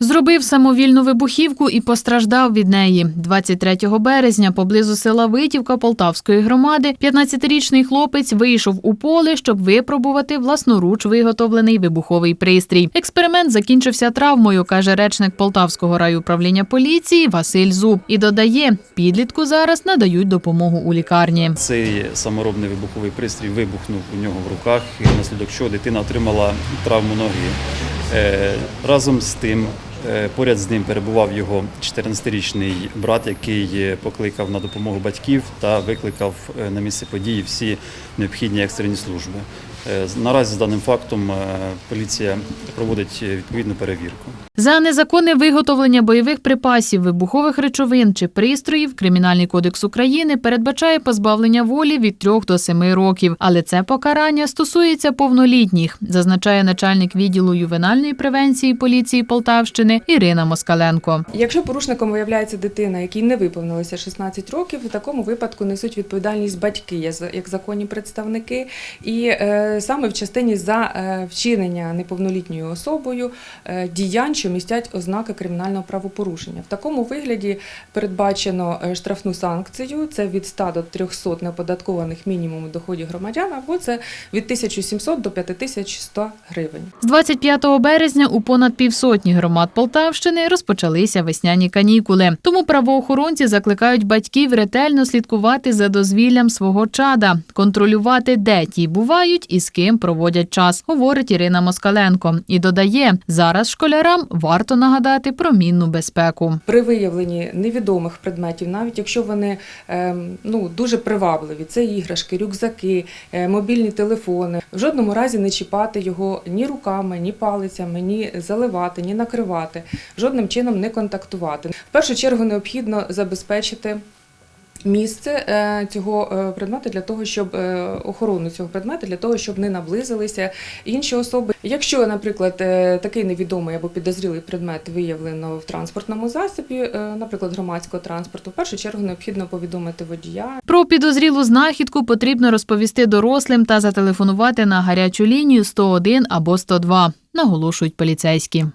Зробив самовільну вибухівку і постраждав від неї. 23 березня поблизу села Витівка Полтавської громади 15-річний хлопець вийшов у поле, щоб випробувати власноруч виготовлений вибуховий пристрій. Експеримент закінчився травмою, каже речник Полтавського райуправління поліції Василь Зуб. І додає, підлітку зараз надають допомогу у лікарні. Цей саморобний вибуховий пристрій вибухнув у нього в руках, і внаслідок чого дитина отримала травму ноги. Е, Разом з тим, поряд з ним перебував його 14-річний брат, який е, покликав на допомогу батьків та викликав е, на місце події всі необхідні екстрені служби. Е, Наразі з даним фактом е, поліція проводить е, відповідну перевірку. За незаконне виготовлення бойових припасів, вибухових речовин чи пристроїв Кримінальний кодекс України передбачає позбавлення волі від 3 до 7 років, але це покарання стосується повнолітніх, зазначає начальник відділу ювенальної превенції поліції Полтавщини Ірина Москаленко. Якщо порушником виявляється дитина, якій не виповнилося 16 років, в такому випадку несуть відповідальність батьки, як законні представники, і е, саме в частині за е, вчинення неповнолітньою особою е, діянь, що містять ознаки кримінального правопорушення. В такому вигляді передбачено е, штрафну санкцію, це від 100 до 300 неоподаткованих мінімумів доходів громадян, або це від 1700 до 5100 гривень. З 25 березня у понад півсотні громад Полтавщини розпочалися весняні канікули. Тому правоохоронці закликають батьків ретельно слідкувати за дозвіллям свого чада, контролювати, де ті бувають і з ким проводять час, говорить Ірина Москаленко. І додає, зараз школярам варто нагадати про мінну безпеку. При виявленні невідомих предметів, навіть якщо вони ем, ну, дуже привабливі, це іграшки, рюкзаки, е, мобільні телефони, в жодному разі не чіпати його ні руками, ні палицями, ні заливати, ні накривати, жодним чином не контактувати. В першу чергу необхідно забезпечити. Місце е, цього е, предмету для того, щоб е, охорону цього предмету для того, щоб не наблизилися інші особи. Якщо, наприклад, такий невідомий або підозрілий предмет виявлено в транспортному засобі, наприклад, громадського транспорту, в першу чергу необхідно повідомити водія Про підозрілу знахідку потрібно розповісти дорослим та зателефонувати на гарячу лінію 101 або 102, наголошують поліцейські.